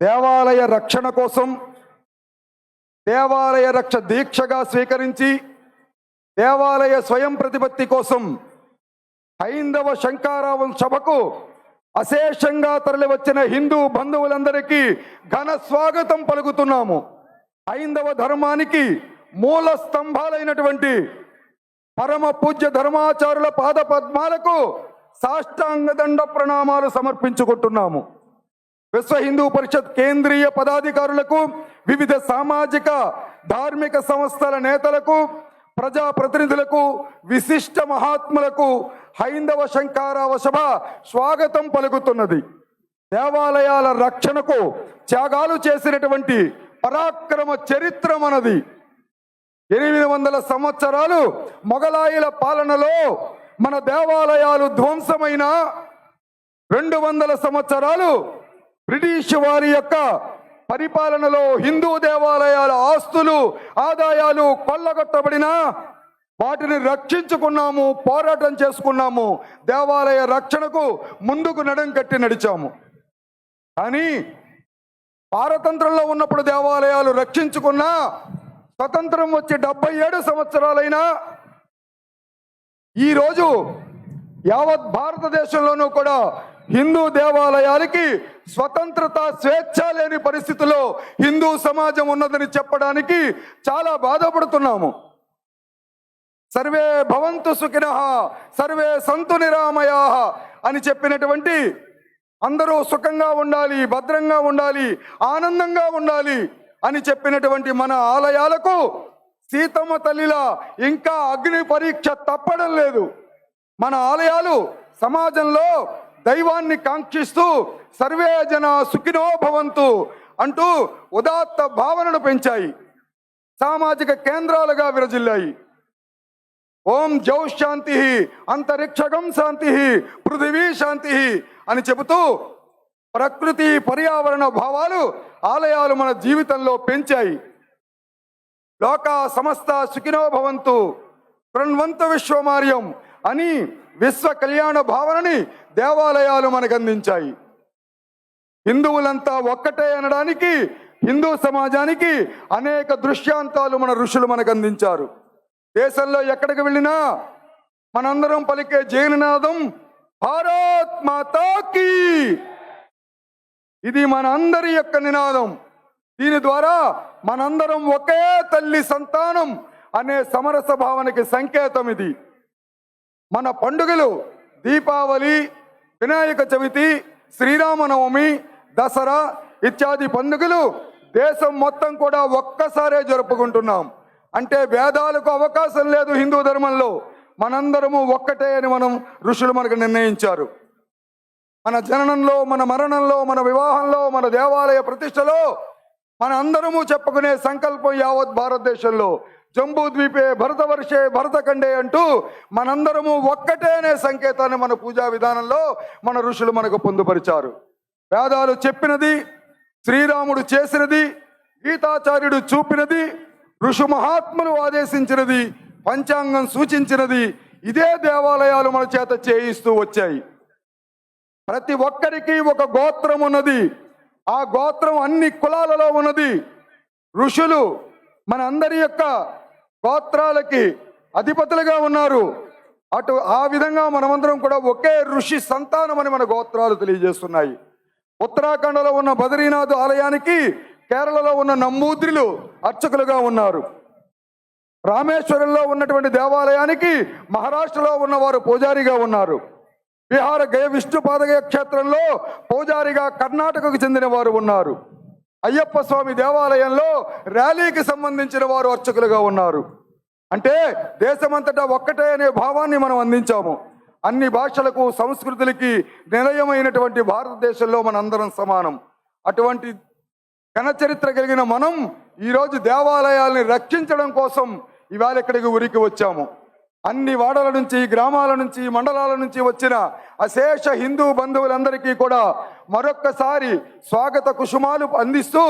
దేవాలయ రక్షణ కోసం దేవాలయ రక్ష దీక్షగా స్వీకరించి దేవాలయ స్వయం ప్రతిపత్తి కోసం హైందవ శంకారావం సభకు అశేషంగా తరలివచ్చిన హిందూ బంధువులందరికీ ఘన స్వాగతం పలుకుతున్నాము. హైందవ ధర్మానికి మూల స్తంభాలైనటువంటి పరమ పూజ్య ధర్మాచారుల పాద పద్మాలకు సాష్టాంగ దండ ప్రణామాలు సమర్పించుకుంటున్నాము. విశ్వ హిందూ పరిషత్ కేంద్రీయ పదాధికారులకు వివిధ సామాజిక ధార్మిక సంస్థల నేతలకు ప్రజా ప్రతినిధులకు విశిష్ట మహాత్ములకు హైందవ శంకారావ సభ స్వాగతం పలుకుతున్నది. దేవాలయాల రక్షణకు త్యాగాలు చేసినటువంటి పరాక్రమ చరిత్ర మనది. ఎనిమిది వందల సంవత్సరాలు మొఘలాయుల పాలనలో మన దేవాలయాలు ధ్వంసమైన రెండు వందల సంవత్సరాలు బ్రిటిష్ వారి యొక్క పరిపాలనలో హిందూ దేవాలయాల ఆస్తులు ఆదాయాలు కొల్లగొట్టబడినా వాటిని రక్షించుకున్నాము పోరాటం చేసుకున్నాము దేవాలయ రక్షణకు ముందుకు నడం కట్టి నడిచాము. కానీ పారతంత్రంలో ఉన్నప్పుడు దేవాలయాలు రక్షించుకున్నా స్వతంత్రం వచ్చి డెబ్బై ఏడు సంవత్సరాలైనా ఈరోజు యావత్ భారతదేశంలోనూ కూడా హిందూ దేవాలయాలకి స్వతంత్రత స్వేచ్ఛ లేని పరిస్థితిలో హిందూ సమాజం ఉన్నదని చెప్పడానికి చాలా బాధపడుతున్నాము. సర్వే భవంతు సుఖిన సర్వే సంతు నిరామయా అని చెప్పినటువంటి అందరూ సుఖంగా ఉండాలి భద్రంగా ఉండాలి ఆనందంగా ఉండాలి అని చెప్పినటువంటి మన ఆలయాలకు సీతమ్మ తల్లిలా ఇంకా అగ్ని పరీక్ష తప్పడం లేదు. మన ఆలయాలు సమాజంలో దైవాన్ని కాంక్షిస్తూ సర్వే జన సుఖినో భవంతు అంటూ ఉదాత్త భావనను పెంచాయి. సామాజిక కేంద్రాలుగా విరజిల్లాయి. ఓం జౌ శాంతి అంతరిక్షగం శాంతి పృథివీ శాంతి అని చెబుతూ ప్రకృతి పర్యావరణ భావాలు ఆలయాలు మన జీవితంలో పెంచాయి. లోక సమస్త సుఖినో భవంతు కృణ్వంత విశ్వమార్యం అని విశ్వ కళ్యాణ భావనని దేవాలయాలు మనకు అందించాయి. హిందువులంతా ఒక్కటే అనడానికి హిందూ సమాజానికి అనేక దృశ్యాంతాలు మన ఋషులు మనకు అందించారు. దేశంలో ఎక్కడికి వెళ్ళినా మనందరం పలికే జైననాదం భారత్ మాతాకి ఇది మన అందరి యొక్క నినాదం. దీని ద్వారా మనందరం ఒకే తల్లి సంతానం అనే సమరస భావనకి సంకేతం ఇది. మన పండుగలు దీపావళి వినాయక చవితి శ్రీరామనవమి దసరా ఇత్యాది పండుగలు దేశం మొత్తం కూడా ఒక్కసారే జరుపుకుంటున్నాం. అంటే వేదాలకు అవకాశం లేదు హిందూ ధర్మంలో. మనందరము ఒక్కటే అని మనం ఋషులు మనకు నిర్ణయించారు. మన జననంలో మన మరణంలో మన వివాహంలో మన దేవాలయ ప్రతిష్టలో మన అందరము చెప్పుకునే సంకల్పం యావత్ భారతదేశంలో. జంబూ ద్వీపే భరతవర్షే భరతఖండే అంటూ మనందరము ఒక్కటే అనే సంకేతాన్ని మన పూజా విధానంలో మన ఋషులు మనకు పొందుపరిచారు. వేదాలు చెప్పినది శ్రీరాముడు చేసినది గీతాచార్యుడు చూపినది ఋషు మహాత్ములు ఆదేశించినది పంచాంగం సూచించినది ఇదే దేవాలయాలు మన చేత చేయిస్తూ వచ్చాయి. ప్రతి ఒక్కరికి ఒక గోత్రం ఉన్నది. ఆ గోత్రం అన్ని కులాలలో ఉన్నది. ఋషులు మన అందరి యొక్క గోత్రాలకి అధిపతులుగా ఉన్నారు. అటు ఆ విధంగా మనమందరం కూడా ఒకే ఋషి సంతానం అని మన గోత్రాలు తెలియజేస్తున్నాయి. ఉత్తరాఖండ్లో ఉన్న బద్రీనాథ్ ఆలయానికి కేరళలో ఉన్న నమ్మూద్రిలు అర్చకులుగా ఉన్నారు. రామేశ్వరంలో ఉన్నటువంటి దేవాలయానికి మహారాష్ట్రలో ఉన్నవారు పూజారిగా ఉన్నారు. బీహార్ గయ విష్ణు పాదగయ క్షేత్రంలో పూజారిగా కర్ణాటకకు చెందిన వారు ఉన్నారు. అయ్యప్ప స్వామి దేవాలయంలో ర్యాలీకి సంబంధించిన వారు అర్చకులుగా ఉన్నారు. అంటే దేశమంతటా ఒక్కటే అనే భావాన్ని మనం అందించాము. అన్ని భాషలకు సంస్కృతులకి నిలయమైనటువంటి భారతదేశంలో మనందరం సమానం. అటువంటి ఘన చరిత్ర కలిగిన మనం ఈరోజు దేవాలయాల్ని రక్షించడం కోసం ఇవాళ ఇక్కడికి ఉరికి వచ్చాము. అన్ని వాడల నుంచి గ్రామాల నుంచి మండలాల నుంచి వచ్చిన అశేష హిందూ బంధువులందరికీ కూడా మరొక్కసారి స్వాగత కుసుమాలు అందిస్తూ